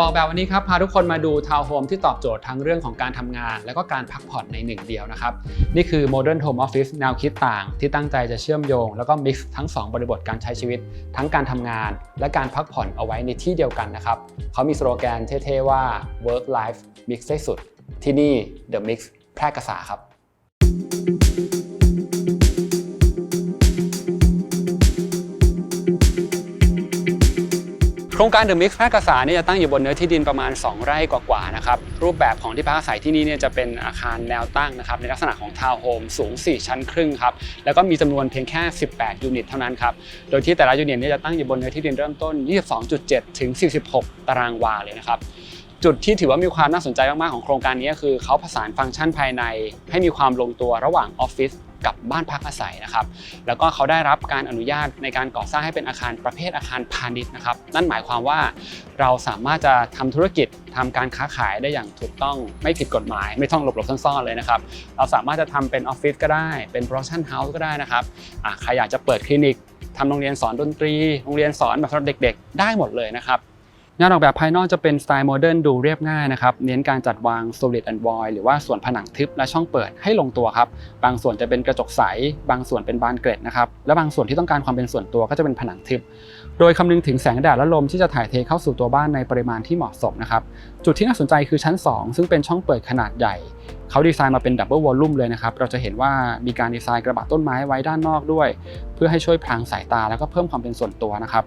บอกแบบวันนี้ครับพาทุกคนมาดูทาวน์โฮมที่ตอบโจทย์ทั้งเรื่องของการทำงาน และก็การพักผ่อนในหนึ่งเดียวนะครับนี่คือ Modern Home Office แนวคิดต่าง ที่ตั้งใจจะเชื่อมโยง แล้วก็ mix ทั้ง 2 บริบทการใช้ชีวิต ทั้งการทำงาน และการพักผ่อนเอาไว้ในที่เดียวกันนะครับเขามีสโลแกนเท่ๆว่า work life mix ได้สุด ที่นี่ The Mix แพร่กษาครับ โครงการ The Mix แพร่กษาเนี่ยจะตั้งอยู่บนเนื้อที่ดินประมาณ 2 ไร่กว่าๆนะครับรูปแบบของที่พักอาศัยที่นี่เนี่ยจะเป็นอาคารแนวตั้งนะครับในลักษณะของทาวน์โฮมสูง 4 ชั้นครึ่งครับแล้วก็มีจำนวนเพียงแค่ 18 ยูนิตเท่านั้นครับโดยที่แต่ละยูนิตเนี่ยจะตั้งอยู่บนเนื้อที่ดินเริ่มต้น 22.7 ถึง 46 ตารางวาเลยนะครับจุดที่ถือว่ามีความน่าสนใจมากๆของโครงการนี้คือเขาผสานฟังก์ชันภายใน ให้มีความลงตัวระหว่างออฟฟิศ กับบ้านพักอาศัยนะครับ แล้วก็เขาได้รับการอนุญาตในการก่อสร้างให้เป็นอาคารประเภทอาคารพาณิชย์นะครับ นั่นหมายความว่าเราสามารถจะทำธุรกิจทำการค้าขายได้อย่างถูกต้องไม่ผิดกฎหมาย ไม่ต้องหลบหลบซ่อนๆเลยนะครับ เราสามารถจะทำเป็นออฟฟิศก็ได้เป็นโปรดักชั่นเฮาส์ก็ได้นะครับใครอยากจะเปิดคลินิกทำโรงเรียนสอนดนตรี โรงเรียนสอนแบบสำหรับเด็ก ๆ ได้หมดเลยนะครับ งานออกแบบภายนอกจะเป็นสไตล์โมเดิร์นดูเรียบง่ายนะครับเน้นการจัดวาง solid and void หรือว่าส่วนผนังทึบและช่องเปิดให้ลงตัวครับบางส่วนจะเป็นกระจกใส บางส่วนเป็นบานเกล็ดนะครับและบางส่วนที่ต้องการความเป็นส่วนตัวก็จะเป็นผนังทึบ โดยคำนึงถึงแสงแดดและลมที่จะถ่ายเทเข้าสู่ตัวบ้านในปริมาณที่เหมาะสมนะครับจุดที่น่าสนใจคือชั้น 2 ซึ่งเป็นช่องเปิดขนาดใหญ่เขาดีไซน์มาเป็นดับเบิลวอลลุ่มเลยนะครับ เราจะเห็นว่ามีการดีไซน์กระบะต้นไม้ไว้ด้านนอกด้วย เพื่อให้ช่วยพรางสายตาแล้วก็เพิ่มความเป็นส่วนตัวนะครับ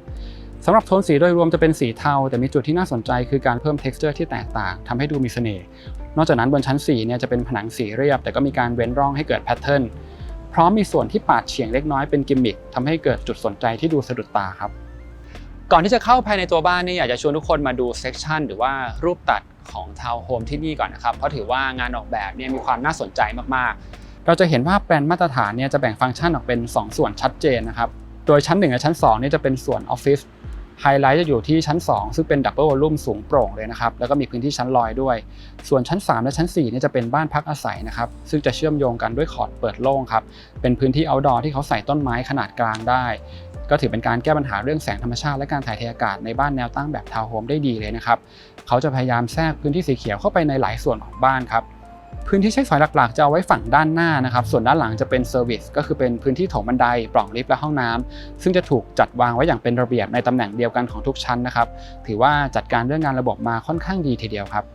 สำหรับโทนสีโดยรวมจะเป็นสีเทา แต่มีจุดที่น่าสนใจคือการเพิ่ม texture ที่แตกต่างทำให้ดูมีเสน่ห์ นอกจากนั้นบนชั้น4เนี่ยจะเป็นผนังสีเรียบ แต่ก็มีการเว้นร่องให้เกิดแพทเทิร์นพร้อมมีส่วนที่ปาดเฉียงเล็กน้อยเป็นกิมมิคทำให้เกิดจุดสนใจที่ดูสะดุดตาครับก่อนที่จะเข้าภายในตัวบ้านเนี่ยอยากจะชวนทุกคนมาดูเซกชันหรือว่ารูปตัดของทาวน์โฮมที่นี่ก่อนนะครับเพราะถือว่างานออกแบบเนี่ยมีความน่าสนใจมากๆ เราจะเห็นว่าแปลนมาตรฐานเนี่ยจะแบ่งฟังก์ชันออกเป็น 2 ส่วนชัดเจนนะครับโดยชั้น1และชั้น2เนี่ยจะเป็นส่วนออฟฟิศ ไฮไลท์จะอยู่ที่ชั้น 2 ซึ่งเป็นดับเบิลวอลลุ่มสูงโปร่งเลยนะครับ แล้วก็มีพื้นที่ชั้นลอยด้วย ส่วนชั้น 3 และชั้น4เนี่ยจะเป็นบ้านพักอาศัยนะครับ ซึ่งจะเชื่อมโยงกันด้วยคอร์ดเปิดโล่งครับ เป็นพื้นที่ outdoor ที่เขาใส่ต้นไม้ขนาดกลางได้ ก็ถือเป็นการแก้ปัญหาเรื่องแสงธรรมชาติและการถ่ายเทอากาศในบ้านแนวตั้งแบบทาวน์โฮมได้ดีเลยนะครับ เขาจะพยายามแทรกพื้นที่สีเขียวเข้าไปในหลายส่วนของบ้านครับ พื้นที่ใช้สอยหลักๆ จะเอาไว้ฝั่งด้านหน้านะครับ ส่วนด้านหลังจะเป็นเซอร์วิสก็คือเป็นพื้นที่โถงบันไดปล่องลิฟต์และห้องน้ำซึ่งจะถูกจัดวางไว้อย่างเป็นระเบียบในตำแหน่งเดียวกันของทุกชั้นนะครับ ถือว่าจัดการเรื่องงานระบบมาค่อนข้างดีทีเดียวครับ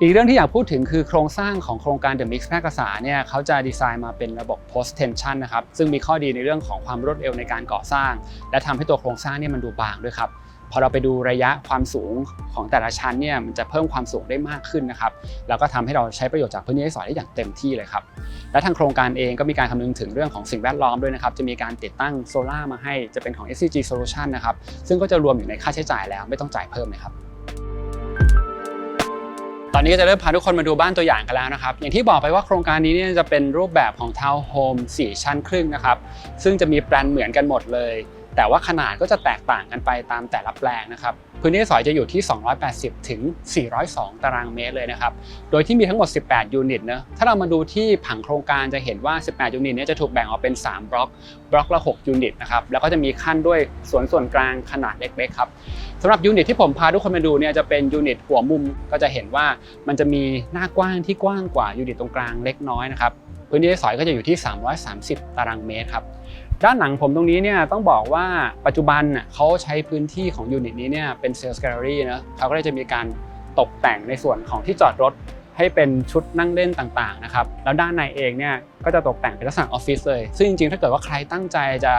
อีกเรื่องที่อยากพูดถึงคือโครงสร้างของโครงการ The Mix แพร่กษาเนี่ยเขาจะดีไซน์มาเป็นระบบ post tension นะครับซึ่งมีข้อดีในเรื่องของความรวดเร็วในการก่อสร้าง และทำให้ตัวโครงสร้างเนี่ยมันดูบางด้วยครับ พอเราไปดูระยะความสูงของแต่ละชั้นเนี่ยมันจะเพิ่มความสูงได้มากขึ้นนะครับแล้วก็ทำให้เราใช้ประโยชน์จากพื้นที่ให้สอยได้อย่างเต็มที่เลยครับและทางโครงการเองก็มีการคำนึงถึงเรื่องของสิ่งแวดล้อมด้วยนะครับจะมีการติดตั้งโซล่ามาให้จะเป็นของ SCG Solution นะครับซึ่งก็จะรวมอยู่ในค่าใช้จ่ายแล้วไม่ต้องจ่ายเพิ่มเลยครับตอนนี้ก็จะเริ่มพาทุกคนมาดูบ้านตัวอย่างกันแล้วนะครับ อย่างที่บอกไปว่าโครงการนี้เนี่ยจะเป็นรูปแบบของทาวน์โฮม4ชั้นครึ่งนะครับ ซึ่งจะมีแปลนเหมือนกันหมดเลย แต่ว่าขนาดก็จะแตกต่างกันไปตามแต่ละแปลงนะครับ พื้นที่สอยจะอยู่ที่ 280 ถึง 402 ตารางเมตรเลยนะครับ โดยที่มีทั้งหมด 18 ยูนิตนะถ้าเรามาดูที่ผังโครงการจะเห็นว่า 18 ยูนิตเนี้จะถูกแบ่งออกเป็น 3 บล็อก บล็อกละ 6 ยูนิตนะครับ แล้วก็จะมีขั้นด้วยสวนส่วนกลางขนาดเล็กๆครับสำหรับยูนิตที่ผมพาทุกคนมาดูเนี่ยจะเป็นยูนิตหัวมุมก็จะเห็นว่ามันจะมีหน้ากว้างที่กว้างกว่ายูนิตตรงกลางเล็กน้อยนะครับพื้นที่สอยก็จะอยู่ที่ 330 ตารางเมตรครับ ด้านหลังผมตรงนี้เนี่ยต้องบอกว่าปัจจุบันน่ะเขาใช้พื้นที่ของยูนิตนี้เนี่ยเป็นเซลล์แกลเลอรี่นะเขาก็เลยจะมีการตกแต่งในส่วนของที่จอดรถให้เป็นชุดนั่งเล่นต่างๆนะครับแล้วด้านในเองเนี่ยก็จะตกแต่งเป็นลักษณะออฟฟิศเลย ซึ่งจริงๆ ถ้าเกิดว่าใครตั้งใจจะ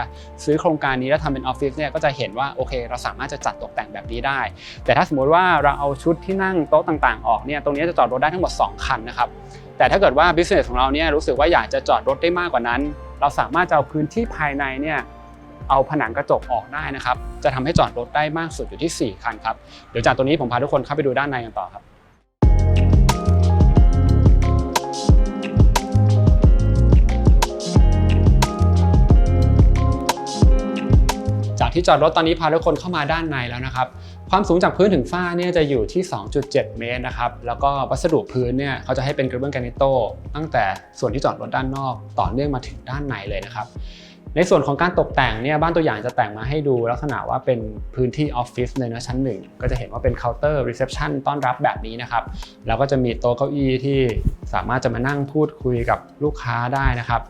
ซื้อโครงการนี้แล้วทำเป็นออฟฟิศเนี่ยก็จะเห็นว่าโอเค เราสามารถจะจัดตกแต่งแบบนี้ได้ แต่ถ้าสมมติว่าเราเอาชุดที่นั่งโต๊ะต่างๆ ออกเนี่ยตรงนี้จะจอดรถได้ทั้งหมด 2 คันนะครับแต่ถ้าเกิดว่า business ของเราเนี่ยรู้สึกว่าอยากจะจอดรถได้มากกว่านั้น เราสามารถจะเอาพื้นที่ภายในเนี่ยเอาผนังกระจกออกได้นะครับ จะทำให้จอดรถได้มากสุดอยู่ที่ 4 คันครับ เดี๋ยวจากตรงนี้ผมพาทุกคนเข้าไปดูด้านในกันต่อครับจากที่จอดรถตอนนี้พาทุกคนเข้ามาด้านในแล้วนะครับ ความสูงจากพื้นถึงฝ้าเนี่ยจะอยู่ที่ 2.7 เมตรนะครับ แล้วก็วัสดุพื้นเนี่ยเขาจะให้เป็นกระเบื้องแกรนิโตตั้งแต่ส่วนที่จอดรถด้านนอกต่อเนื่องมาถึงด้านในเลยนะครับ ในส่วนของการตกแต่งเนี่ยบ้านตัวอย่างจะแต่งมาให้ดูลักษณะว่าเป็นพื้นที่ออฟฟิศเลยนะชั้นหนึ่งก็จะเห็นว่าเป็นเคาน์เตอร์รีเซพชันต้อนรับแบบนี้นะครับ แล้วก็จะมีโต๊ะเก้าอี้ที่สามารถจะมานั่งพูดคุยกับลูกค้าได้นะครับ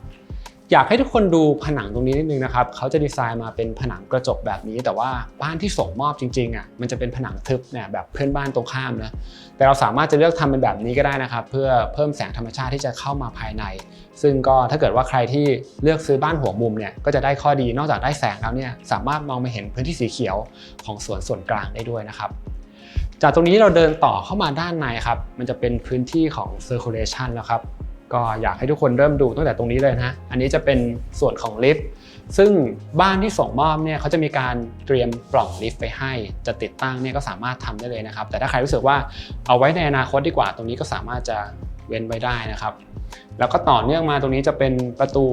อยากให้ทุกคนดูผนังตรงนี้นิดนึงนะครับเขาจะดีไซน์มาเป็นผนังกระจกแบบนี้ แต่ว่าบ้านที่ส่งมอบจริงๆอะมันจะเป็นผนังทึบเนี่ยแบบเพื่อนบ้านตรงข้ามนะแต่เราสามารถจะเลือกทำเป็นแบบนี้ก็ได้นะครับ เพื่อเพิ่มแสงธรรมชาติที่จะเข้ามาภายใน ซึ่งก็ถ้าเกิดว่าใครที่เลือกซื้อบ้านหัวมุมเนี่ยก็จะได้ข้อดีนอกจากได้แสงแล้วเนี่ยสามารถมองไปเห็นพื้นที่สีเขียวของสวนส่วนกลางได้ด้วยนะครับจากตรงนี้เราเดินต่อเข้ามาด้านในครับมันจะเป็นพื้นที่ของ circulation แล้วครับ ก็อยากให้ทุกคนเริ่มดูตั้งแต่ตรงนี้เลยนะ อันนี้จะเป็นส่วนของลิฟต์ ซึ่งบ้านที่ส่งมอบเนี่ยเขาจะมีการเตรียมปล่องลิฟต์ไปให้ จะติดตั้งเนี่ยก็สามารถทำได้เลยนะครับ แต่ถ้าใครรู้สึกว่าเอาไว้ในอนาคตดีกว่า ตรงนี้ก็สามารถจะเว้นไว้ได้นะครับ แล้วก็ต่อเนื่องมาตรงนี้จะเป็นประตู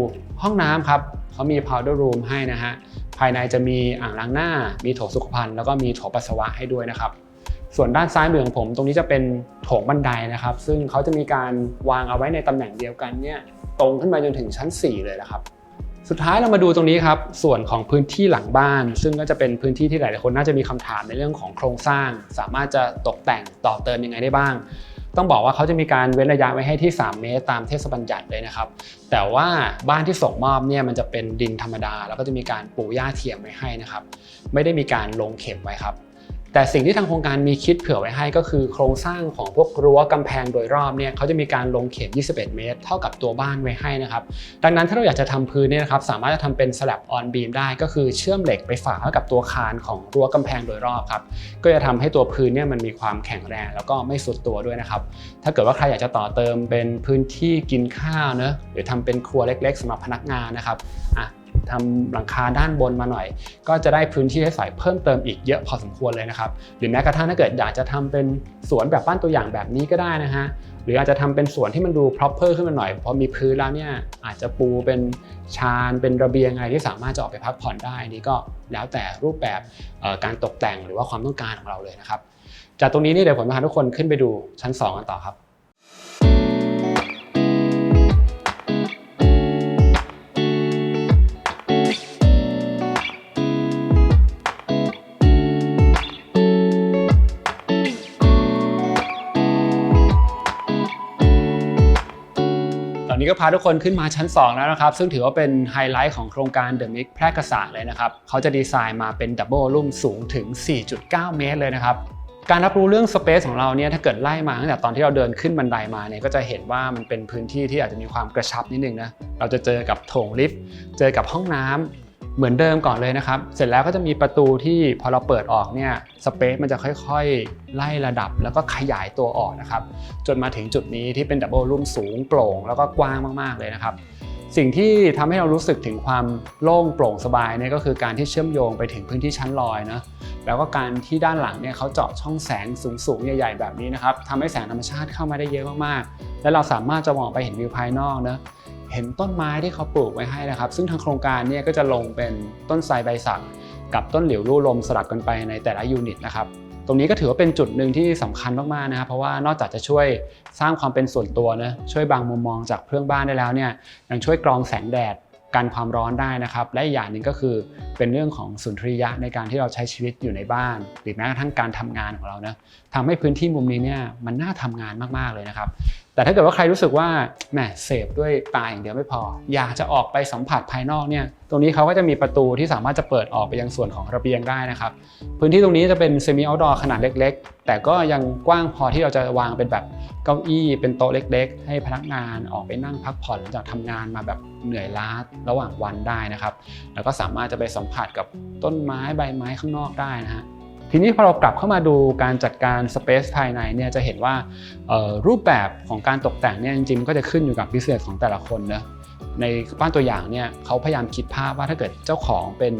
ห้องน้ำครับเขามี powder room ให้นะฮะ ภายในจะมีอ่างล้างหน้า มีโถสุขภัณฑ์แล้วก็มีโถปัสสาวะให้ด้วยนะครับ ส่วนด้านซ้ายมือของผมตรงนี้จะเป็นโถงบันไดนะครับ ซึ่งเขาจะมีการวางเอาไว้ในตำแหน่งเดียวกันเนี่ยตรงขึ้นมาจนถึงชั้น 4 เลยนะครับ สุดท้ายเรามาดูตรงนี้ครับส่วนของพื้นที่หลังบ้าน ซึ่งก็จะเป็นพื้นที่ที่หลายๆคนน่าจะมีคำถามในเรื่องของโครงสร้าง สามารถจะตกแต่งต่อเติมยังไงได้บ้าง ต้องบอกว่าเขาจะมีการเว้นระยะไว้ให้ที่ 3 เมตรตามเทศบัญญัติเลยนะครับ แต่ว่าบ้านที่ส่งมอบเนี่ยมันจะเป็นดินธรรมดา แล้วก็จะมีการปูหญ้าเทียมไว้ให้นะครับ ไม่ได้มีการลงเข็มไว้ครับ แต่สิ่งที่ทางโครงการมีคิดเผื่อไว้ให้ก็คือโครงสร้างของพวกรั้วกำแพงโดยรอบเนี่ยเขาจะมีการลงเข็ม 21 เมตร เท่ากับตัวบ้านไว้ให้นะครับ ดังนั้นถ้าเราอยากจะทำพื้นเนี่ยนะครับสามารถจะทำเป็นสลับออนบีมได้ ก็คือเชื่อมเหล็กไปฝาเข้ากับตัวคานของรั้วกำแพงโดยรอบครับก็จะทำให้ตัวพื้นเนี่ยมันมีความแข็งแรง แล้วก็ไม่สุดตัวด้วยนะครับถ้าเกิดว่าใครอยากจะต่อเติมเป็นพื้นที่กินข้าวเนอะหรือทำเป็นครัวเล็ก ๆสำหรับพนักงานนะครับอะ ทำหลังคาด้านบนมาหน่อย ก็จะได้พื้นที่ให้ใส่เพิ่มเติมอีกเยอะพอสมควรเลยนะครับ หรือแม้กระทั่งถ้าเกิดอยากจะทำเป็นสวนแบบบ้านตัวอย่างแบบนี้ก็ได้นะฮะหรืออาจจะทำเป็นสวนที่มันดู proper ขึ้นมาหน่อยพอมีพื้นแล้วเนี่ยอาจจะปูเป็นชานเป็นระเบียงอะไรที่สามารถจะออกไปพักผ่อนได้นี่ก็แล้วแต่รูปแบบการตกแต่งหรือว่าความต้องการของเราเลยนะครับ จากตรงนี้นี่เดี๋ยวผมพาทุกคนขึ้นไปดูชั้น 2 กันต่อครับ ก็พาทุกคนขึ้นมาชั้น 2 แล้วนะครับ ซึ่งถือว่าเป็นไฮไลท์ของโครงการเดอะมิกแพร่กษาเลยนะครับ เขาจะดีไซน์มาเป็นดับเบิลลุ่มสูงถึง 4.9 เมตรเลยนะครับการรับรู้เรื่องสเปซของเราเนี่ยถ้าเกิดไล่มาตั้งแต่ตอนที่เราเดินขึ้นบันไดมาเนี่ยก็จะเห็นว่ามันเป็นพื้นที่ที่อาจจะมีความกระชับนิดนึงนะเราจะเจอกับโถงลิฟต์เจอกับห้องน้ำ เหมือนเดิมก่อนเลยนะครับ เสร็จแล้วก็จะมีประตูที่พอเราเปิดออกเนี่ยสเปซมันจะค่อยๆ ไล่ระดับแล้วก็ขยายตัวออกนะครับ จนมาถึงจุดนี้ที่เป็นดับเบิลรุ่มสูงโปร่งแล้วก็กว้างมากๆเลยนะครับ สิ่งที่ทำให้เรารู้สึกถึงความโล่งโปร่งสบายเนี่ยก็คือการที่เชื่อมโยงไปถึงพื้นที่ชั้นลอยนะแล้วก็การที่ด้านหลังเนี่ยเขาเจาะช่องแสงสูงๆใหญ่ ๆ แบบนี้นะครับทำให้แสงธรรมชาติเข้ามาได้เยอะมากๆและเราสามารถจะมองไปเห็นวิวภายนอกนะ เห็นต้นไม้ที่เขาปลูกไว้ให้นะครับ ซึ่งทางโครงการเนี่ยก็จะลงเป็นต้นไทรใบสักกับต้นเหลิวลู่ลมสลับกันไปในแต่ละยูนิตนะครับตรงนี้ก็ถือว่าเป็นจุดหนึ่งที่สำคัญมากๆนะครับเพราะว่านอกจากจะช่วยสร้างความเป็นส่วนตัวนะช่วยบางมุมมองจากเพื่อนบ้านได้แล้วเนี่ยยังช่วยกรองแสงแดดกันความร้อนได้นะครับ และอีกอย่างหนึ่งก็คือเป็นเรื่องของสุนทรียะในการที่เราใช้ชีวิตอยู่ในบ้าน หรือแม้กระทั่งการทำงานของเรานะทำให้พื้นที่มุมนี้เนี่ยมันน่าทำงานมากๆเลยนะครับ แต่ถ้าเกิดว่าใครรู้สึกว่าแหมเสพด้วยตาอย่างเดียวไม่พอ อยากจะออกไปสัมผัสภายนอกเนี่ยตรงนี้เขาก็จะมีประตูที่สามารถจะเปิดออกไปยังส่วนของระเบียงได้นะครับ พื้นที่ตรงนี้จะเป็นเซมิ o อ t ดอร์ขนาดเล็ก ๆ แต่ก็ยังกว้างพอที่เราจะวางเป็นแบบเก้าอี้เป็นโต๊ะเล็ก ๆ ให้พนักงานออกไปนั่งพักผ่อนหลังจากทำงานมาแบบเหนื่อยล้าระหว่างวันได้นะครับ แล้วก็สามารถจะไปสัมผัสกับต้นไม้ใบไม้ข้างนอกได้นะฮะ ทีนี้พอเรากลับเข้ามาดูการจัดการสเปซภายในเนี่ยจะเห็นว่ารูปแบบของการตกแต่งเนี่ยจริงๆก็จะขึ้นอยู่กับพิเศษของแต่ละคนนะในบ้านตัวอย่างเนี่ยเขาพยายามคิดภาพว่าถ้าเกิดเจ้าของเป็น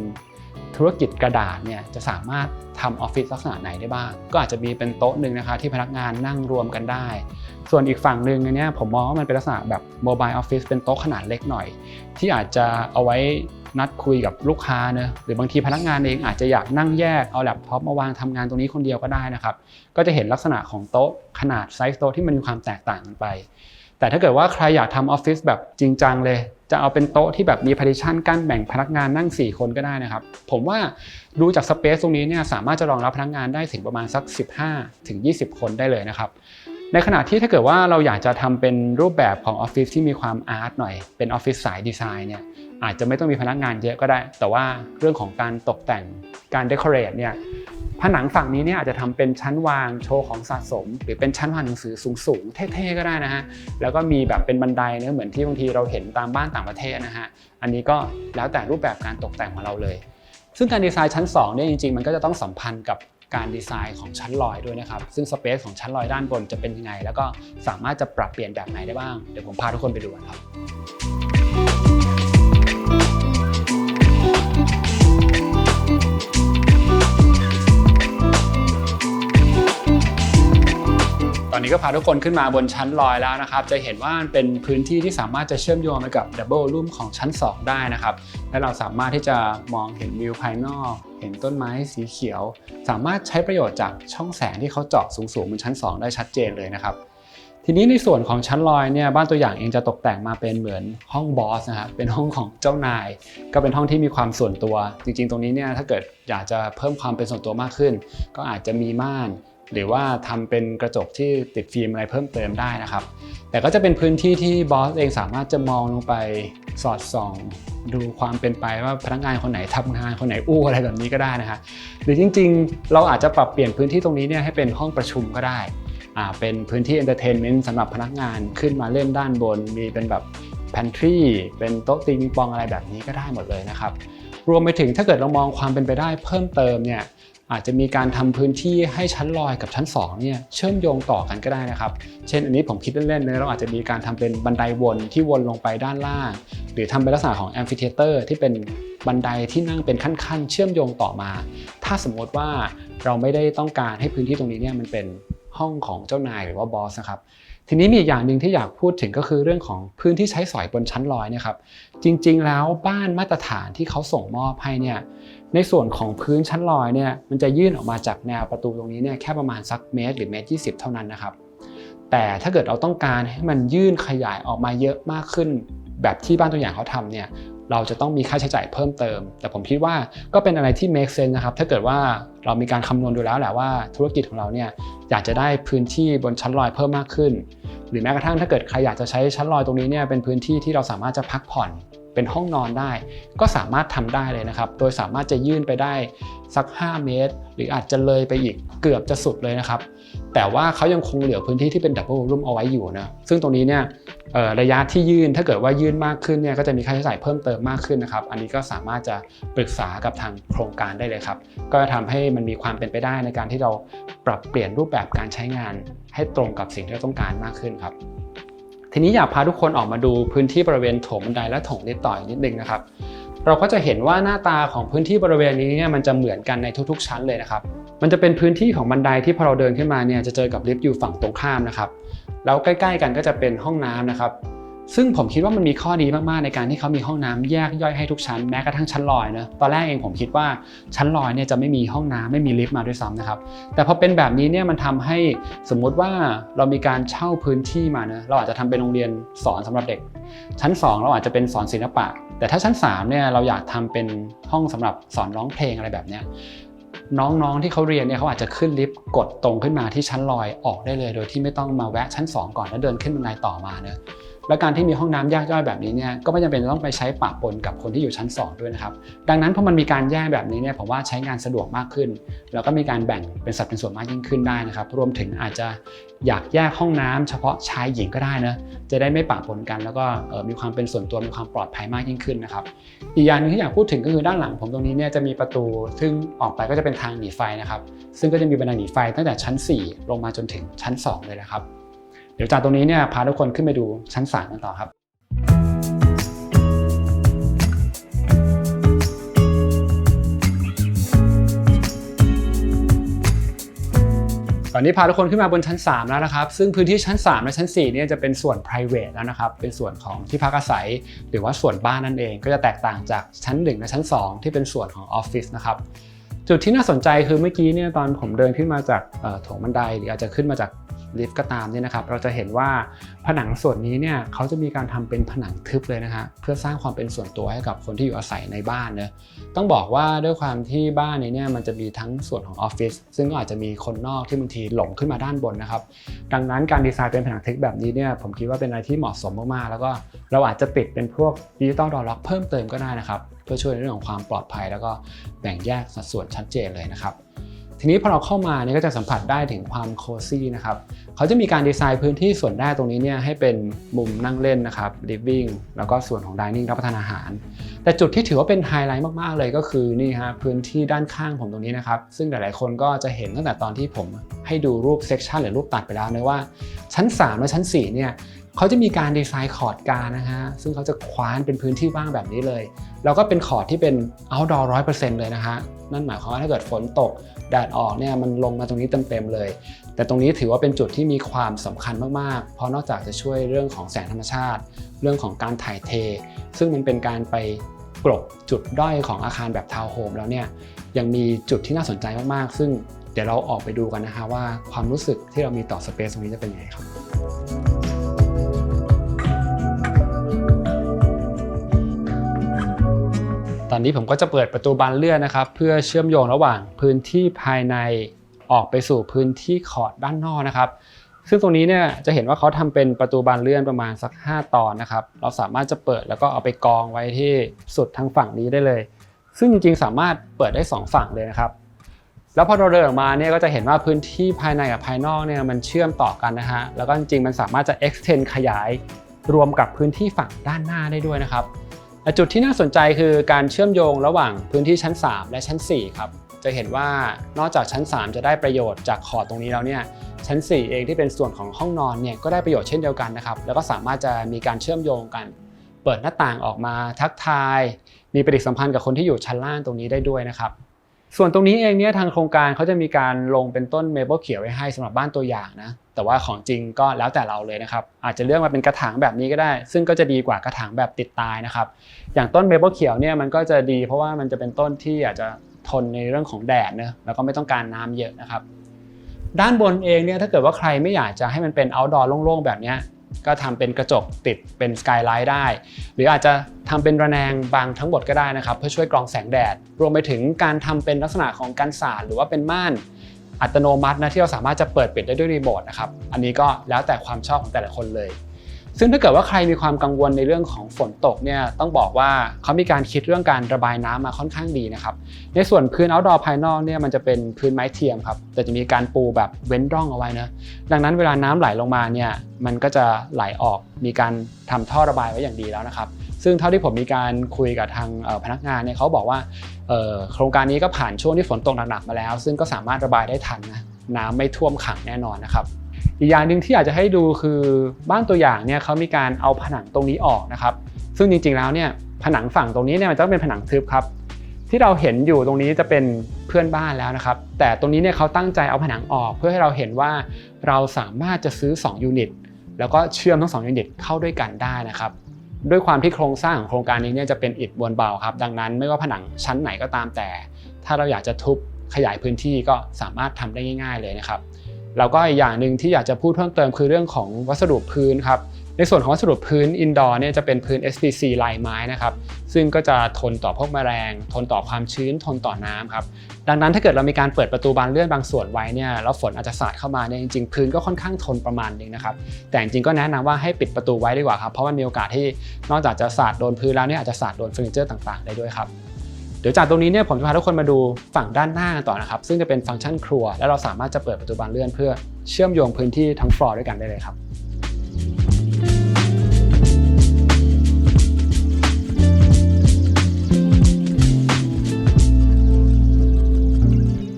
ธุรกิจกระดาษเนี่ยจะสามารถทำออฟฟิศลักษณะไหนได้บ้าง ก็อาจจะมีเป็นโต๊ะหนึ่งนะคะที่พนักงานนั่งรวมกันได้ ส่วนอีกฝั่งหนึ่งอันเนี้ยผมมองว่ามันเป็นลักษณะแบบโมบายออฟฟิศเป็นโต๊ะขนาดเล็กหน่อย ที่อาจจะเอาไว้นัดคุยกับลูกค้าเนะหรือบางทีพนักงานเองอาจจะอยากนั่งแยกเอาแล็ปท็อปมาวางทำงานตรงนี้คนเดียวก็ได้นะครับ ก็จะเห็นลักษณะของโต๊ะขนาดไซส์โต๊ะที่มันมีความแตกต่างกันไป แต่ถ้าเกิดว่าใครอยากทำออฟฟิศแบบจริงจังเลย จะเอาเป็นโต๊ะที่แบบมี partition กั้นแบ่งพนักงานนั่ง 4 คนก็ได้นะครับ ผมว่าดูจากสเปซตรงนี้เนี่ยสามารถจะรองรับพนักงานได้ถึงประมาณสัก 15ถึง20 คนได้เลยนะครับ ในขณะที่ถ้าเกิดว่าเราอยากจะทำเป็นรูปแบบของออฟฟิศที่มีความอาร์ตหน่อย เป็นออฟฟิศสายดีไซน์เนี่ยอาจจะไม่ต้องมีพนักงานเยอะก็ได้ แต่ว่าเรื่องของการตกแต่งการเดคอเรทเนี่ยผนังฝั่งนี้เนี่ยอาจจะทำเป็นชั้นวางโชว์ของสะสม หรือเป็นชั้นวางหนังสือสูงๆเท่ๆก็ได้นะฮะแล้วก็มีแบบเป็นบันไดเนะเหมือนที่บางทีเราเห็นตามบ้านต่างประเทศนะฮะอันนี้ก็แล้วแต่รูปแบบการตกแต่งของเราเลย ซึ่งการดีไซน์ชั้น2เนี่ยจริงๆ มันก็จะต้องสัมพันธ์กับ การดีไซน์ของชั้นลอยด้วยนะครับ ซึ่งสเปซของชั้นลอยด้านบนจะเป็นยังไง แล้วก็สามารถจะปรับเปลี่ยนแบบไหนได้บ้าง เดี๋ยวผมพาทุกคนไปดูกันครับ อนนี้ก็พาทุกคนขึ้นมาบนชั้นลอยแล้วนะครับ จะเห็นว่ามันเป็นพื้นที่ที่สามารถจะเชื่อมโยงไปกับดับเบิลรูมของชั้น 2 ได้นะครับ และเราสามารถที่จะมองเห็นวิวภายนอก เห็นต้นไม้สีเขียว สามารถใช้ประโยชน์จากช่องแสงที่เขาเจาะสูงๆบนชั้น 2 ได้ชัดเจนเลยนะครับทีนี้ในส่วนของชั้นลอยเนี่ยบ้านตัวอย่างเองจะตกแต่งมาเป็นเหมือนห้องบอสนะครับเป็นห้องของเจ้านาย ก็เป็นห้องที่มีความส่วนตัว จริงๆ ตรงนี้เนี่ยถ้าเกิดอยากจะเพิ่มความเป็นส่วนตัวมากขึ้น ก็อาจจะมีม่าน หรือว่าทำเป็นกระจกที่ติดฟิล์มอะไรเพิ่มเติมได้นะครับ แต่ก็จะเป็นพื้นที่ที่บอสเองสามารถจะมองลงไปสอดส่องดูความเป็นไปว่าพนักงานคนไหนทำงานคนไหนอู้อะไรแบบนี้ก็ได้นะฮะหรือจริง ๆ เราอาจจะปรับเปลี่ยนพื้นที่ตรงนี้เนี่ยให้เป็นห้องประชุมก็ได้อ่าเป็นพื้นที่เอนเตอร์เทนเมนต์สำหรับพนักงานขึ้นมาเล่นด้านบน มีเป็นแบบแพนทรีเป็นโต๊ะตีมิงปองอะไรแบบนี้ก็ได้หมดเลยนะครับ รวมไปถึงถ้าเกิดเรามองความเป็นไปได้เพิ่มเติมเนี่ย อาจจะมีการทำพื้นที่ให้ชั้นลอยกับชั้น2เนี่ยเชื่อมโยงต่อกันก็ได้นะครับ เช่นอันนี้ผมคิดเล่นๆเนะเราอาจจะมีการทำเป็นบันไดวนที่วนลงไปด้านล่าง หรือทำเป็นลักษณะของแอมฟิเทเตอร์ที่เป็นบันไดที่นั่งเป็นขั้นๆ เชื่อมโยงต่อมา ถ้าสมมติว่าเราไม่ได้ต้องการให้พื้นที่ตรงนี้เนี่ยมันเป็นห้องของเจ้านายหรือว่าบอสนะครับทีนี้มีอีกอย่างหนึ่งที่อยากพูดถึงก็คือเรื่องของพื้นที่ใช้สอยบนชั้นลอยนี่ยครับ จริงๆ แล้วบ้านมาตรฐานที่เขาส่งมอบให้เนี่ย ในส่วนของพื้นชั้นลอยเนี่ยมันจะยื่นออกมาจากแนวประตูตรงนี้เนี่ยแค่ประมาณสักเมตรหรือเมตรยีเท่านั้นนะครับ แต่ถ้าเกิดเราต้องการให้มันยื่นขยายออกมาเยอะมากขึ้น แบบที่บ้านตัวอย่างเขาทำเนี่ยเราจะต้องมีค่าใช้จ่ายเพิ่มเติม แต่ผมคิดว่าก็เป็นอะไรที่ make sense นะครับ ถ้าเกิดว่าเรามีการคำนวณดูแล้วแหละว่าธุรกิจของเราเนี่ยอยากจะได้พื้นที่บนชั้นลอยเพิ่มมากขึ้น หรือแม้กระทั่งถ้าเกิดใครอยากจะใช้ชั้นลอยตรงนี้เนี่ยเป็นพื้นที่ที่เราสามารถจะพักผ่อน เป็นห้องนอนได้ ก็สามารถทำได้เลยนะครับ โดยสามารถจะยื่นไปได้สัก 5 เมตร หรืออาจจะเลยไปอีกเกือบจะสุดเลยนะครับ แต่ว่าเขายังคงเหลือพื้นที่ที่เป็นดับเบิลรูมเอาไว้อยู่นะซึ่งตรงนี้เนี่ยระยะที่ยื่นถ้าเกิดว่ายื่นมากขึ้นเนี่ยก็จะมีค่าใช้จ่ายเพิ่มเติมมากขึ้นนะครับ อันนี้ก็สามารถจะปรึกษากับทางโครงการได้เลยครับ ก็จะทำให้มันมีความเป็นไปได้ในการที่เราปรับเปลี่ยนรูปแบบการใช้งาน ให้ตรงกับสิ่งที่เราต้องการมากขึ้นครับ ทีนี้อยากพาทุกคนออกมาดูพื้นที่บริเวณโถงบันไดและโถงนิดต่อยนิดนึงนะครับ เราก็จะเห็นว่าหน้าตาของพื้นที่บริเวณนี้เนี่ยมันจะเหมือนกันในทุกๆ ชั้นเลยนะครับ มันจะเป็นพื้นที่ของบันไดที่พอเราเดินขึ้นมาเนี่ยจะเจอกับลิฟต์อยู่ฝั่งตรงข้ามนะครับ แล้วใกล้ ๆ กันก็จะเป็นห้องน้ำนะครับ ซึ่งผมคิดว่ามันมีข้อดีมากๆในการที่เขามีห้องน้ำแยกย่อยให้ทุกชั้นแม้กระทั่งชั้นลอยนะตอนแรกเองผมคิดว่าชั้นลอยเนี่ยจะไม่มีห้องน้ำไม่มีลิฟต์มาด้วยซ้ำนะครับแต่พอเป็นแบบนี้เนี่ยมันทำให้สมมุติว่าเรามีการเช่าพื้นที่มานะเราอาจจะทำเป็นโรงเรียนสอนสำหรับเด็ก ชั้น 2 เราอาจจะเป็นสอนศิลปะ แต่ถ้าชั้น3เนี่ยเราอยากทำเป็นห้องสำหรับสอนร้องเพลงอะไรแบบเนี้ยน้องๆที่เขาเรียนเนี่ยเขาอาจจะขึ้นลิฟต์กดตรงขึ้นมาที่ชั้นลอยออกได้เลย โดยที่ไม่ต้องมาแวะชั้น 2 ก่อนแล้วเดินขึ้นบันไดต่อมาเนะ และการที่มีห้องน้ำแยกย่อยแบบนี้เนี่ยก็ไม่จำเป็นต้องไปใช้ปะปนกับคนที่อยู่ชั้น 2 ด้วยนะครับ ดังนั้นพอมันมีการแยกแบบนี้เนี่ยผมว่าใช้งานสะดวกมากขึ้น แล้วก็มีการแบ่งเป็นสัดเป็นส่วนมากยิ่งขึ้นได้นะครับ รวมถึงอาจจะอยากแยกห้องน้ำเฉพาะชายหญิงก็ได้นะจะได้ไม่ปะปนกัน แล้วก็มีความเป็นส่วนตัวมีความปลอดภัยมากยิ่งขึ้นนะครับอีกอย่างหนึงที่อยากพูดถึงก็คือด้านหลังผมตรงนี้เนี่ยจะมีประตู ซึ่งออกไปก็จะเป็นทางหนีไฟนะครับซึ่งก็จะมีบันไดหนีไฟตั้งแต่ชั้น 4 ลงมาจนถึงชั้น 2 เลยนะครับ เดี๋ยวจากตรงนี้เนี่ยพาทุกคนขึ้นไปดูชั้น3กันต่อครับตอนนี้พาทุกคนขึ้นมาบนชั้น 3 แล้วนะครับ ซึ่งพื้นที่ชั้น 3 และชั้น4เนี่ยจะเป็นส่วน private แล้วนะครับ เป็นส่วนของที่พักอาศัย หรือว่าส่วนบ้านนั่นเอง ก็จะแตกต่างจากชั้น 1 และชั้น 2 ที่เป็นส่วนของออฟฟิศนะครับ จุดที่น่าสนใจคือเมื่อกี้เนี่ยตอนผมเดินขึ้นมาจากโถงบันไดหรืออาจจะขึ้นมาจาก ลิฟต์ก็ตามเนี่ยนะครับ เราจะเห็นว่าผนังส่วนนี้เนี่ยเขาจะมีการทำเป็นผนังทึบเลยนะฮะเพื่อสร้างความเป็นส่วนตัวให้กับคนที่อยู่อาศัยในบ้านเนะต้องบอกว่าด้วยความที่บ้านนี้เนี่ยมันจะมีทั้งส่วนของออฟฟิศซึ่งก็อาจจะมีคนนอกที่บางทีหลงขึ้นมาด้านบนนะครับ ดังนั้นการดีไซน์เป็นผนังทึบแบบนี้เนี่ยผมคิดว่าเป็นอะไรที่เหมาะสมมากๆแล้วก็เราอาจจะติดเป็นพวกดิจิตอลดอล็อกเพิ่มเติมก็ได้นะครับ เพื่อช่วยในเรื่องของความปลอดภัย แล้วก็แบ่งแยกสัดส่วนชัดเจนเลยนะครับ ทีนี้พอเราเข้ามาเนี่ยก็จะสัมผัสได้ถึงความโคซี่นะครับเขาจะมีการดีไซน์พื้นที่ส่วนแรกตรงนี้เนี่ยให้เป็นมุมนั่งเล่นนะครับลิฟวิ่งแล้วก็ส่วนของดิเนิ่งรับประทานอาหาร แต่จุดที่ถือว่าเป็นไฮไลท์มากๆเลยก็คือนี่ฮะพื้นที่ด้านข้างผมตรงนี้นะครับซึ่งหลายๆคนก็จะเห็นตั้งแต่ตอนที่ผมให้ดูรูปเซกชันหรือรูปตัดไปแล้วนะว่าชั้น 3 และชั้น4เนี่ย เขาจะมีการดีไซน์คอร์ดการนะฮะซึ่งเขาจะคว้านเป็นพื้นที่ว่างแบบนี้เลย แล้วก็เป็นคอร์ดที่เป็น outdoor 100%เลยนะฮะนั่นหมายความว่าถ้าเกิดฝนตกแดดออกเนี่ยมันลงมาตรงนี้เต็มๆเลย แต่ตรงนี้ถือว่าเป็นจุดที่มีความสำคัญมากๆ เพราะนอกจากจะช่วยเรื่องของแสงธรรมชาติ เรื่องของการถ่ายเท ซึ่งมันเป็นการไปกลบจุดด้อยของอาคารแบบทาวน์โฮมแล้วเนี่ยยังมีจุดที่น่าสนใจมากๆ ซึ่งเดี๋ยวเราออกไปดูกันนะฮะว่าความรู้สึกที่เรามีต่อสเปซตรงนี้จะเป็นยังไงครับ ตอนนี้ผมก็จะเปิดประตูบานเลื่อนนะครับ เพื่อเชื่อมโยงระหว่างพื้นที่ภายในออกไปสู่พื้นที่ขอดด้านนอกนะครับ ซึ่งตรงนี้เนี่ยจะเห็นว่าเขาทำเป็นประตูบานเลื่อนประมาณสัก 5 ตอนนะครับ เราสามารถจะเปิดแล้วก็เอาไปกองไว้ที่สุดทางฝั่งนี้ได้เลย ซึ่งจริงๆสามารถเปิดได้ 2 ฝั่งเลยนะครับ แล้วพอเราเดินออกมาเนี่ยก็จะเห็นว่าพื้นที่ภายในกับภายนอกเนี่ยมันเชื่อมต่อกันนะฮะ แล้วก็จริงๆมันสามารถจะ extend ขยายรวมกับพื้นที่ฝั่งด้านหน้าได้ด้วยนะครับ จุดที่น่าสนใจคือการเชื่อมโยงระหว่างพื้นที่ชั้น 3 และชั้น 4 ครับ จะเห็นว่านอกจากชั้น 3 จะได้ประโยชน์จากขอดตรงนี้แล้วเนี่ยชั้น 4 เองที่เป็นส่วนของห้องนอนเนี่ยก็ได้ประโยชน์เช่นเดียวกันนะครับ แล้วก็สามารถจะมีการเชื่อมโยงกัน เปิดหน้าต่างออกมาทักทาย มีปฏิสัมพันธ์กับคนที่อยู่ชั้นล่างตรงนี้ได้ด้วยนะครับ ส่วนตรงนี้เองเนี่ยทางโครงการเขาจะมีการลงเป็นต้นเมเปิลเขียวไว้ให้สำหรับบ้านตัวอย่างนะแต่ว่าของจริงก็แล้วแต่เราเลยนะครับ อาจจะเลือกมาเป็นกระถางแบบนี้ก็ได้ ซึ่งก็จะดีกว่ากระถางแบบติดตายนะครับ อย่างต้นเมเปิลเขียวเนี่ยมันก็จะดีเพราะว่ามันจะเป็นต้นที่อาจจะทนในเรื่องของแดดเนะแล้วก็ไม่ต้องการน้ำเยอะนะครับ ด้านบนเองเนี่ยถ้าเกิดว่าใครไม่อยากจะให้มันเป็น outdoor โล่งๆแบบเนี้ย ก็ทำเป็นกระจกติดเป็นสกายไลท์ได้ หรืออาจจะทำเป็นระแนงบางทั้งหมดก็ได้นะครับ เพื่อช่วยกรองแสงแดด รวมไปถึงการทำเป็นลักษณะของกันสาดหรือว่าเป็นม่านอัตโนมัตินะที่เราสามารถจะเปิดปิดได้ด้วยรีโมทนะครับ อันนี้ก็แล้วแต่ความชอบของแต่ละคนเลย ซึ่งถ้าเกิดว่าใครมีความกังวลในเรื่องของฝนตกเนี่ยต้องบอกว่าเขามีการคิดเรื่องการระบายน้ำมาค่อนข้างดีนะครับ ในส่วนพื้น outdoor ภายนอกเนี่ยมันจะเป็นพื้นไม้เทียมครับ แต่จะมีการปูแบบเว้นร่องเอาไว้นะ ดังนั้นเวลาน้ำไหลลงมาเนี่ยมันก็จะไหลออก มีการทำท่อระบายไว้อย่างดีแล้วนะครับ ซึ่งเท่าที่ผมมีการคุยกับทางพนักงานเนี่ยเขาบอกว่าโครงการนี้ก็ผ่านช่วงที่ฝนตกหนักๆมาแล้ว ซึ่งก็สามารถระบายได้ทันนะน้ำไม่ท่วมขังแน่นอนนะครับ อีกอย่างหนึ่งที่อยากจะให้ดูคือบ้านตัวอย่างเนี่ยเขามีการเอาผนังตรงนี้ออกนะครับ ซึ่งจริงๆแล้วเนี่ยผนังฝั่งตรงนี้เนี่ยมันจะต้องเป็นผนังทึบครับ ที่เราเห็นอยู่ตรงนี้จะเป็นเพื่อนบ้านแล้วนะครับ แต่ตรงนี้เนี่ยเขาตั้งใจเอาผนังออก เพื่อให้เราเห็นว่าเราสามารถจะซื้อ 2 ยูนิตแล้วก็เชื่อมทั้ง2ยูนิตเข้าด้วยกันได้นะครับด้วยความที่โครงสร้างของโครงการนี้เนี่ยจะเป็นอิฐมวลเบาครับ ดังนั้นไม่ว่าผนังชั้นไหนก็ตามแต่ ถ้าเราอยากจะทุบขยายพื้นที่ก็สามารถทำได้ง่าย ๆ เลยนะครับ แล้วก็อีกอย่างหนึ่งที่อยากจะพูดเพิ่มเติมคือเรื่องของวัสดุพื้นครับในส่วนของวัสดุพื้นอินดอร์เนี่ยจะเป็นพื้น SPC ลายไม้นะครับซึ่งก็จะทนต่อพวกแมลง ทนต่อความชื้นทนต่อน้ำครับดังนั้นถ้าเกิดเรามีการเปิดประตูบานเลื่อนบางส่วนไว้เนี่ยแล้วฝนอาจจะสาดเข้ามาเนี่ยจริงๆ พื้นก็ค่อนข้างทนประมาณนึงนะครับแต่จริงๆก็แนะนำว่าให้ปิดประตูไว้ดีกว่าครับเพราะมันมีโอกาสที่นอกจากจะสาดโดนพื้นแล้วเนี่ยอาจจะสาดโดนเฟอร์นิเจอร์ต่างๆ ได้ด้วยครับ เดี๋ยวจากตรงนี้เนี่ยผมจะพาทุกคนมาดูฝั่งด้านหน้าต่อนะครับ ซึ่งจะเป็นฟังก์ชันครัว และเราสามารถจะเปิดประตูบานเลื่อนเพื่อเชื่อมโยงพื้นที่ทั้งฟลอร์ด้วยกันได้เลยครับ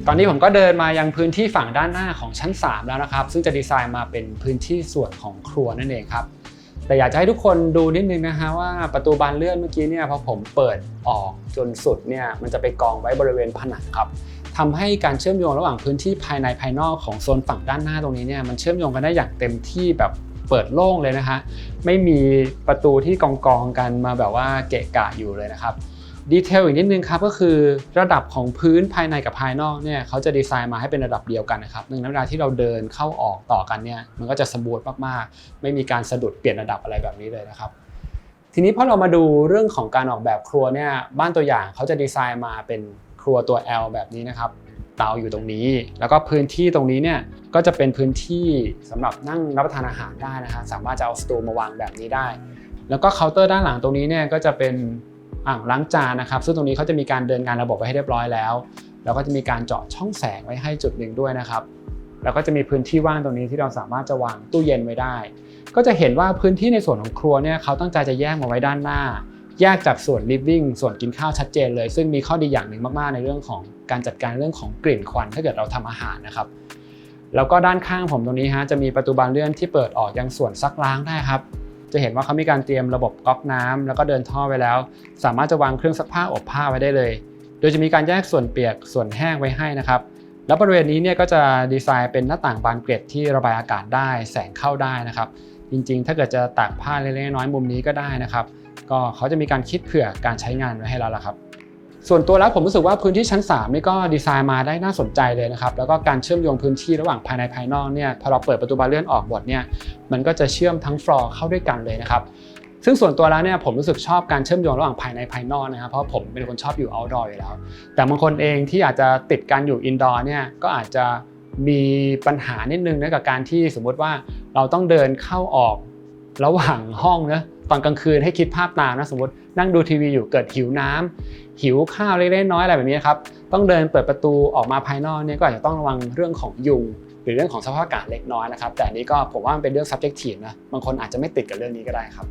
ตอนนี้ผมก็เดินมายังพื้นที่ฝั่งด้านหน้าของชั้น 3 แล้วนะครับ ซึ่งจะดีไซน์มาเป็นพื้นที่ส่วนของครัวนั่นเองครับ แต่อยากจะให้ทุกคนดูนิดนึงนะฮะว่าประตูบานเลื่อนเมื่อกี้เนี่ยพอผมเปิดออกจนสุดเนี่ยมันจะไปกองไว้บริเวณผนังครับทำให้การเชื่อมโยงระหว่างพื้นที่ภายในภายนอกของโซนฝั่งด้านหน้าตรงนี้เนี่ยมันเชื่อมโยงกันได้อย่างเต็มที่แบบเปิดโล่งเลยนะฮะไม่มีประตูที่กองกองกันมาแบบว่าเกะกะอยู่เลยนะครับ ดีเทลอีกนิดนึงครับก็คือระดับของพื้นภายในกับภายนอกเนี่ยเขาจะดีไซน์มาให้เป็นระดับเดียวกันนะครับดังนั้นเวลาที่เราเดินเข้าออกต่อกันเนี่ยมันก็จะสมูทมากๆ ไม่มีการสะดุดเปลี่ยนระดับอะไรแบบนี้เลยนะครับทีนี้พอเรามาดูเรื่องของการออกแบบครัวเนี่ยบ้านตัวอย่างเขาจะดีไซน์มาเป็นครัวตัว L แบบนี้นะครับเตาอยู่ตรงนี้ แล้วก็พื้นที่ตรงนี้เนี่ยก็จะเป็นพื้นที่สำหรับนั่งรับประทานอาหารได้นะฮะสามารถจะเอาสตูมาวางแบบนี้ได้ แล้วก็เคาน์เตอร์ด้านหลังตรงนี้เนี่ยก็จะเป็น อ่างล้างจานนะครับซึ่งตรงนี้เขาจะมีการเดินงานระบบไว้ให้เรียบร้อยแล้วแล้วก็จะมีการเจาะช่องแสงไว้ให้จุดหนึ่งด้วยนะครับแล้วก็จะมีพื้นที่ว่างตรงนี้ที่เราสามารถจะวางตู้เย็นไว้ได้ ก็จะเห็นว่าพื้นที่ในส่วนของครัวเนี่ยเขาตั้งใจจะแยกมาไว้ด้านหน้า แยกจากส่วน living ส่วนกินข้าวชัดเจนเลย ซึ่งมีข้อดีอย่างหนึ่งมากๆ ในเรื่องของการจัดการเรื่องของกลิ่นควันถ้าเกิดเราทำอาหารนะครับ แล้วก็ด้านข้างผมตรงนี้ฮะจะมีประตูบานเลื่อนที่เปิดออกยังส่วนซักล้างได้ครับ จะเห็นว่าเขามีการเตรียมระบบก๊อกน้ำแล้วก็เดินท่อไว้แล้ว สามารถจะวางเครื่องซักผ้าอบผ้าไว้ได้เลย โดยจะมีการแยกส่วนเปียกส่วนแห้งไว้ให้นะครับแล้วบริเวณนี้เนี่ยก็จะดีไซน์เป็นหน้าต่างบานเกล็ดที่ระบายอากาศได้แสงเข้าได้นะครับ จริงๆ ถ้าเกิดจะตากผ้าเล็กๆน้อยๆมุมนี้ก็ได้นะครับ ก็เขาจะมีการคิดเผื่อการใช้งานไว้ให้แล้วล่ะครับ ส่วนตัวแล้วผมรู้สึกว่าพื้นที่ชั้น 3 นี่ก็ดีไซน์มาได้น่าสนใจเลยนะครับ แล้วก็การเชื่อมโยงพื้นที่ระหว่างภายในภายนอกเนี่ยพอเราเปิดประตูบานเลื่อนออกหมดเนี่ยมันก็จะเชื่อมทั้งฟลอร์เข้าด้วยกันเลยนะครับซึ่งส่วนตัวแล้วเนี่ยผมรู้สึกชอบการเชื่อมโยงระหว่างภายในภายนอกนะครับเพราะผมเป็นคนชอบอยู่ outdoor อยู่แล้ว แต่บางคนเองที่อาจจะติดการอยู่ indoor เนี่ยก็อาจจะมีปัญหานิดนึงนะกับการที่สมมุติว่าเราต้องเดินเข้าออกระหว่างห้องนะตอนกลางคืนให้คิดภาพตามนะสมมติ นั่งดูทีวีอยู่เกิดหิวน้ำหิวข้าวเล็กๆน้อยๆอะไรแบบนี้ครับต้องเดินเปิดประตูออกมาภายนอกเนี่ยก็อาจจะต้องระวังเรื่องของยุงหรือเรื่องของสภาพอากาศเล็กน้อยนะครับแต่อันนี้ก็ผมว่ามันเป็นเรื่อง subjective นะบางคนอาจจะไม่ติดกับเรื่องนี้ก็ได้ครับ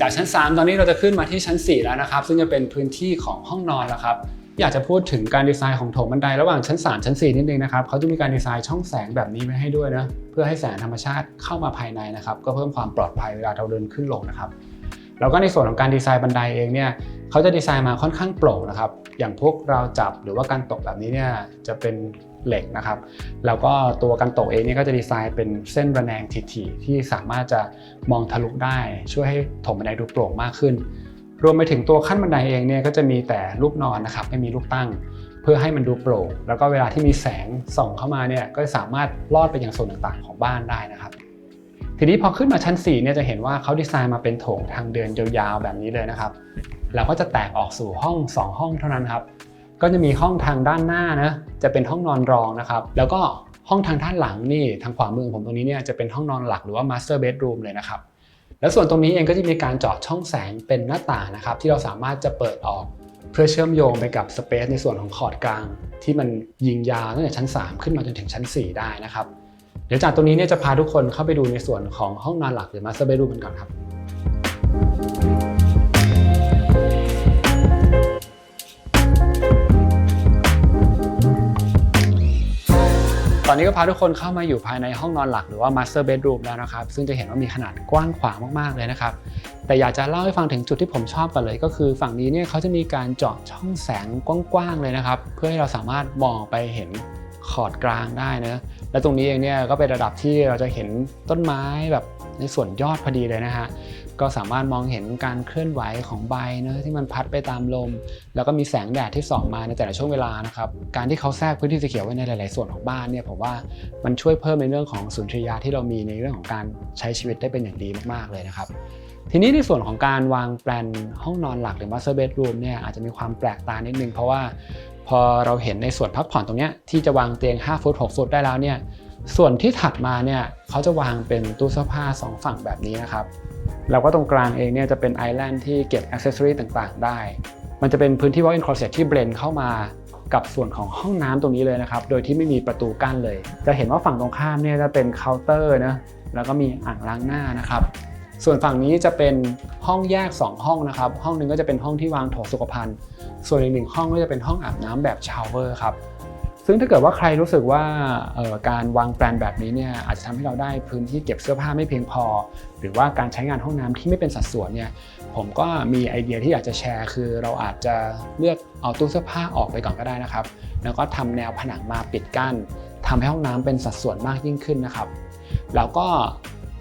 จากชั้น 3 ตอนนี้เราจะขึ้นมาที่ชั้น 4 แล้วนะครับ ซึ่งจะเป็นพื้นที่ของห้องนอนแล้วครับ อยากจะพูดถึงการดีไซน์ของโถงบันไดระหว่างชั้น 3 ชั้น 4 นิดนึงนะครับเขาจะมีการดีไซน์ช่องแสงแบบนี้ไว้ให้ด้วยนะเพื่อให้แสงธรรมชาติเข้ามาภายในนะครับก็เพิ่มความปลอดภัยเวลาเราเดินขึ้นลงนะครับแล้วก็ในส่วนของการดีไซน์บันไดเองเนี่ยเขาจะดีไซน์มาค่อนข้างโปร่งนะครับอย่างพวกเราจับหรือว่าการตกแบบนี้เนี่ยจะเป็นเหล็กนะครับแล้วก็ตัวการตกเองเนี่ยก็จะดีไซน์เป็นเส้นระแนงถี่ๆที่สามารถจะมองทะลุได้ ช่วยให้โถงบันไดดูโปร่งมากขึ้น รวมไปถึงตัวขั้นบันไดเองเนี่ยก็จะมีแต่ลูกนอนนะครับไม่มีลูกตั้ง เพื่อให้มันดูโปร่งแล้วก็เวลาที่มีแสงส่องเข้ามาเนี่ยก็สามารถลอดไปยังส่วนต่างๆ ของบ้านได้นะครับทีนี้พอขึ้นมาชั้น4เนี่ยจะเห็นว่าเขาดีไซน์มาเป็นโถงทางเดินยาวๆแบบนี้เลยนะครับแล้วก็จะแตกออกสู่ห้อง 2 ห้องเท่านั้นครับก็จะมีห้องทางด้านหน้านะจะเป็นห้องนอนรองนะครับแล้วก็ห้องทางด้านหลังนี่ทางขวามือของผมตรงนี้เนี่ยจะเป็นห้องนอนหลักหรือว่า master bedroom เลยนะครับ แล้วส่วนตรงนี้เองก็จะมีการเจาะช่องแสงเป็นหน้าต่างนะครับ ที่เราสามารถจะเปิดออกเพื่อเชื่อมโยงไปกับสเปซในส่วนของขอดกลาง ที่มันยิงยาวตั้งแต่ชั้น 3 ขึ้นมาจนถึงชั้น 4 ได้นะครับ เดี๋ยวจากตรงนี้เนี่ยจะพาทุกคนเข้าไปดูในส่วนของห้องนอนหลักหรือมาสเตอร์เบดรูมกันก่อนครับ อนนี้ก็พาทุกคนเข้ามาอยู่ภายในห้องนอนหลักหรือว่า master bedroom แล้วนะครับ ซึ่งจะเห็นว่ามีขนาดกว้างขวางมากๆเลยนะครับ แต่อยากจะเล่าให้ฟังถึงจุดที่ผมชอบกันเลย ก็คือฝั่งนี้เนี่ยเขาจะมีการเจาะช่องแสงกว้างๆเลยนะครับ เพื่อให้เราสามารถมองไปเห็นขอดกลางได้นะ และตรงนี้เองเนี่ยก็เป็นระดับที่เราจะเห็นต้นไม้แบบในส่วนยอดพอดีเลยนะฮะ ก็สามารถมองเห็นการเคลื่อนไหวของใบนะที่มันพัดไปตามลม แล้วก็มีแสงแดดที่ส่องมาในแต่ละช่วงเวลานะครับการที่เขาแทรกพื้นที่สีเขียวไว้ในหลาย ๆ ส่วนของบ้านเนี่ยผมว่ามันช่วยเพิ่มในเรื่องของสุนทรียะที่เรามีในเรื่องของการใช้ชีวิตได้เป็นอย่างดีมาก ๆ เลยนะครับทีนี้ในส่วนของการวางแปลนห้องนอนหลักหรือ master bedroom เนี่ยอาจจะมีความแปลกตานิดนึงเพราะว่าพอเราเห็นในส่วนพักผ่อนตรงเนี้ยที่จะวางเตียง 5 ฟุต 6 ฟุตได้แล้วเนี่ย ส่วนที่ถัดมาเนี่ยเขาจะวางเป็นตู้เสื้อผ้าสองฝั่งแบบนี้นะครับ แล้วก็ตรงกลางเองเนี่ยจะเป็นไอแลนด์ที่เก็บอ c เซสซอรีต่างๆ ได้ มันจะเป็นพื้นที่ walk-in closet ที่เบลนเข้ามากับส่วนของห้องน้ำตรงนี้เลยนะครับ โดยที่ไม่มีประตูกั้นเลย จะเห็นว่าฝั่งตรงข้ามเนี่ยจะเป็นเคาน์เตอร์นะ แล้วก็มีอ่างล้างหน้านะครับ ส่วนฝั่งนี้จะเป็นห้องแยก 2 ห้องนะครับ ห้องหนึ่งก็จะเป็นห้องที่วางโถสุขภัณฑ์ ส่วนอีกหนึ่งห้องก็จะเป็นห้องอาบน้ำแบบชาวเวอร์ครับ ซึ่งถ้าเกิดว่าใครรู้สึกว่าการวางแปลนแบบนี้เนี่ยอาจจะทำให้เราได้พื้นที่เก็บเสื้อผ้าไม่เพียงพอ หรือว่าการใช้งานห้องน้ำที่ไม่เป็นสัดส่วนเนี่ยผมก็มีไอเดียที่อยากจะแชร์คือ เราอาจจะเลือกเอาตู้เสื้อผ้าออกไปก่อนก็ได้นะครับ แล้วก็ทำแนวผนังมาปิดกั้นทำให้ห้องน้ำเป็นสัดส่วนมากยิ่งขึ้นนะครับ แล้วก็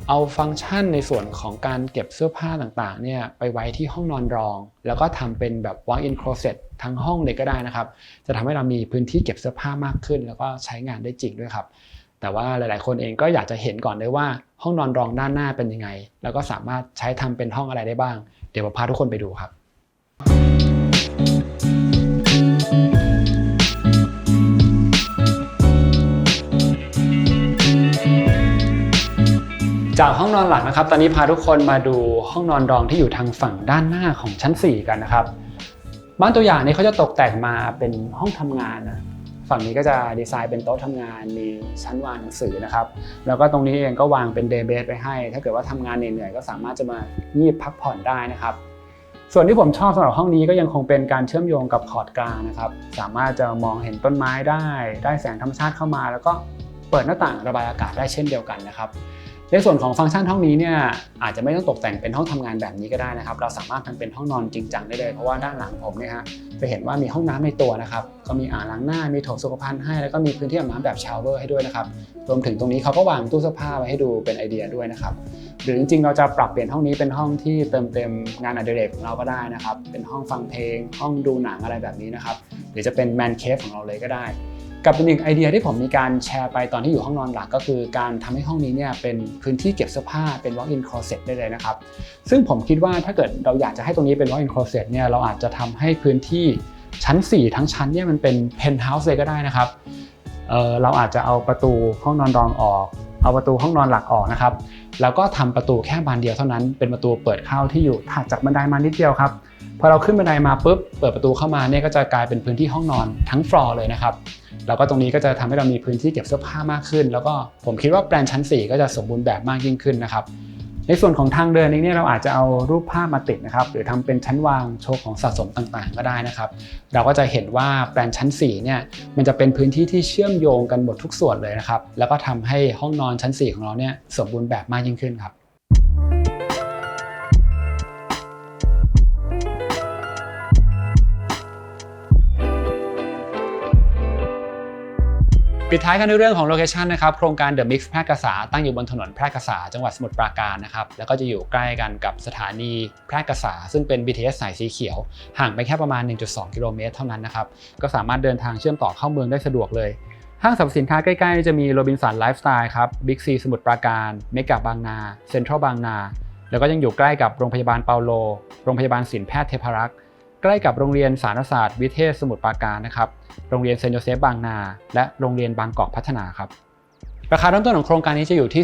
เอาฟังก์ชันในส่วนของการเก็บเสื้อผ้าต่างๆเนี่ยไปไว้ที่ห้องนอนรอง แล้วก็ทำเป็นแบบ walk-in closet ทั้งห้องเลยก็ได้นะครับ จะทำให้เรามีพื้นที่เก็บเสื้อผ้ามากขึ้น แล้วก็ใช้งานได้จริงด้วยครับ แต่ว่าหลายๆ คนเองก็อยากจะเห็นก่อนเลยว่าห้องนอนรองด้านหน้าเป็นยังไง แล้วก็สามารถใช้ทำเป็นห้องอะไรได้บ้าง เดี๋ยวผมพาทุกคนไปดูครับ จากห้องนอนหลักนะครับ ตอนนี้พาทุกคนมาดูห้องนอนรองที่อยู่ทางฝั่งด้านหน้าของชั้น 4 กันนะครับบ้านตัวอย่างนี้เขาจะตกแต่งมาเป็นห้องทำงานนะฝั่งนี้ก็จะดีไซน์เป็นโต๊ะทำงานมีชั้นวางหนังสือนะครับ แล้วก็ตรงนี้เองก็วางเป็นเดย์เบสไว้ให้ ถ้าเกิดว่าทำงานเหนื่อยๆก็สามารถจะมางีบพักผ่อนได้นะครับ ส่วนที่ผมชอบสำหรับห้องนี้ก็ยังคงเป็นการเชื่อมโยงกับพอร์ตกลางนะครับ สามารถจะมองเห็นต้นไม้ได้ ได้แสงธรรมชาติเข้ามา แล้วก็เปิดหน้าต่างระบายอากาศได้เช่นเดียวกันนะครับ ในส่วนของฟังก์ชันห้องนี้เนี่ยอาจจะไม่ต้องตกแต่งเป็นห้องทำงานแบบนี้ก็ได้นะครับ เราสามารถทำเป็นห้องนอนจริงจังได้เลย เพราะว่าด้านหลังผมเนี่ยฮะจะเห็นว่ามีห้องน้ำในตัวนะครับก็มีอ่างล้างหน้ามีโถสุขภัณฑ์ให้แล้วก็มีพื้นที่อาบน้ำแบบชาวเวอร์ให้ด้วยนะครับรวมถึงตรงนี้เขาก็วางตู้เสื้อผ้าไว้ให้ดูเป็นไอเดียด้วยนะครับหรือจริงๆเราจะปรับเปลี่ยนห้องนี้เป็นห้องที่เติมเต็มงานอดิเรกของเราก็ได้นะครับเป็นห้องฟังเพลง ห้องดูหนังอะไรแบบนี้นะครับหรือจะเป็นแมนเคฟของเราเลยก็ได้ กับอีกหนึ่งไอเดียที่ผมมีการแชร์ไปตอนที่อยู่ห้องนอนหลักก็คือการทำให้ห้องนี้เนี่ยเป็นพื้นที่เก็บเสื้อผ้าเป็น walk-in closet ได้เลยนะครับ ซึ่งผมคิดว่าถ้าเกิดเราอยากจะให้ตรงนี้เป็น walk-in closet เนี่ยเราอาจจะทำให้พื้นที่ชั้น 4 ทั้งชั้นเนี่ยมันเป็น penthouse เลยก็ได้นะครับเเราอาจจะเอาประตูห้องนอนรองออก เอาประตูห้องนอนหลักออกนะครับ แล้วก็ทำประตูแค่บานเดียวเท่านั้น เป็นประตูเปิดเข้าที่อยู่ถัดจากบันไดมานิดเดียวครับ พอเราขึ้นบันไดมาปุ๊บเปิดประตูเข้ามาเนี่ยก็จะกลายเป็นพื้นที่ห้องนอนทั้งฟลอร์เลยนะครับแล้วก็ตรงนี้ก็จะทำให้เรามีพื้นที่เก็บเสื้อผ้ามากขึ้น แล้วก็ผมคิดว่าแปลนชั้น 4 ก็จะสมบูรณ์แบบมากยิ่งขึ้นนะครับในส่วนของทางเดินเองเนี่ยเราอาจจะเอารูปภาพมาติดนะครับหรือทำเป็นชั้นวางโชว์ของสะสมต่างๆ ก็ได้นะครับ เราก็จะเห็นว่าแปลนชั้น4เนี่ยมันจะเป็นพื้นที่ที่เชื่อมโยงกันหมดทุกส่วนเลยนะครับแล้วก็ทำให้ห้องนอนชั้น 4 ของเราเนี่ยสมบูรณ์แบบมากยิ่งขึ้นครับ ปิดท้ายกันในเรื่องของโลเคชันนะครับโครงการ The Mix แพร่กษาตั้งอยู่บนถนนแพร่กษาจังหวัดสมุทรปราการนะครับแล้วก็จะอยู่ใกล้กันกับสถานีแพร่กษา ซึ่งเป็น BTS สายสีเขียว ห่างไปแค่ประมาณ 1.2 กิโลเมตรเท่านั้นนะครับก็สามารถเดินทางเชื่อมต่อเข้าเมืองได้สะดวกเลยห้างสรรพสินค้าใกล้ๆ จะมีโรบินสันไลฟ์สไตล์ครับบิ๊กซีสมุทรปราการเมกะบางนา เซ็นทรัลบางนา แล้วก็ยังอยู่ใกล้กับโรงพยาบาลเปาโล โรงพยาบาลศิลปแพทย์เทพรักษ์ ใกล้กับโรงเรียนสารศาสตร์วิเทศสมุทรปราการนะครับ โรงเรียนเซนต์โยเซฟบางนา และโรงเรียนบางกอกพัฒนาครับ ราคาเริ่มต้นของโครงการนี้จะอยู่ที่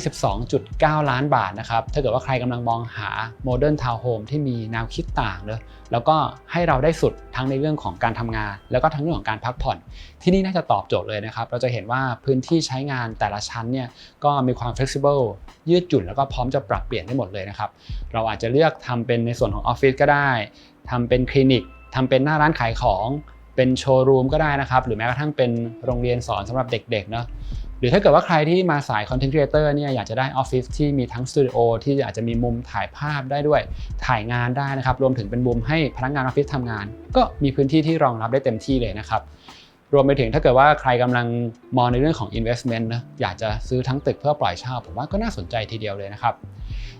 12.9 ล้านบาทนะครับ ถ้าเกิดว่าใครกำลังมองหาโมเดิร์นทาวน์โฮมที่มีแนวคิดต่างเนอะแล้วก็ให้เราได้สุดทั้งในเรื่องของการทำงาน แล้วก็ทั้งเรื่องของการพักผ่อน ที่นี่น่าจะตอบโจทย์เลยนะครับ เราจะเห็นว่าพื้นที่ใช้งานแต่ละชั้นเนี่ยก็มีความ flexible ยืดหยุ่นแล้วก็พร้อมจะปรับเปลี่ยนได้หมดเลยนะครับ เราอาจจะเลือกทำเป็นในส่วนของออฟฟิศก็ได้ ทำเป็นคลินิกทำเป็นหน้าร้านขายของเป็นโชว์รูมก็ได้นะครับ หรือแม้กระทั่งเป็นโรงเรียนสอนสำหรับเด็กๆเนาะหรือถ้าเกิดว่าใครที่มาสายคอนเทนต์ครีเอเตอร์เนี่ยอยากจะได้ออฟฟิศที่มีทั้งสตูดิโอที่อาจจะมีมุมถ่ายภาพได้ด้วย ถ่ายงานได้นะครับ รวมถึงเป็นมุมให้พนักงานออฟฟิศทำงาน ก็มีพื้นที่ที่รองรับได้เต็มที่เลยนะครับ รวมไปถึงถ้าเกิดว่าใครกำลังมองในเรื่องของ investment นะอยากจะซื้อทั้งตึกเพื่อปล่อยเช่าผมว่าก็น่าสนใจทีเดียวเลยนะครับ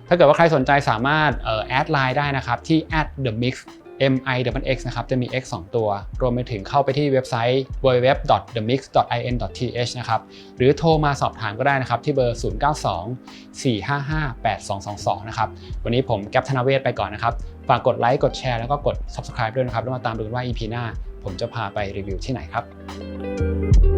ถ้าเกิดว่าใครสนใจสามารถแอดไลน์ได้นะครับที่ the mix m i w x นะครับจะมี x 2 ตัว รวมไปถึงเข้าไปที่เว็บไซต์ www.themix.in.th นะครับหรือโทรมาสอบถามก็ได้นะครับที่เบอร์ 0924558222 นะครับวันนี้ผมแก๊ปธนเวศไปก่อนนะครับ ฝากกดไลค์กดแชร์แล้วก็กด subscribe ด้วยนะครับ แล้วมาตามดูกันว่า EP หน้า ผมจะพาไปรีวิวที่ไหนครับ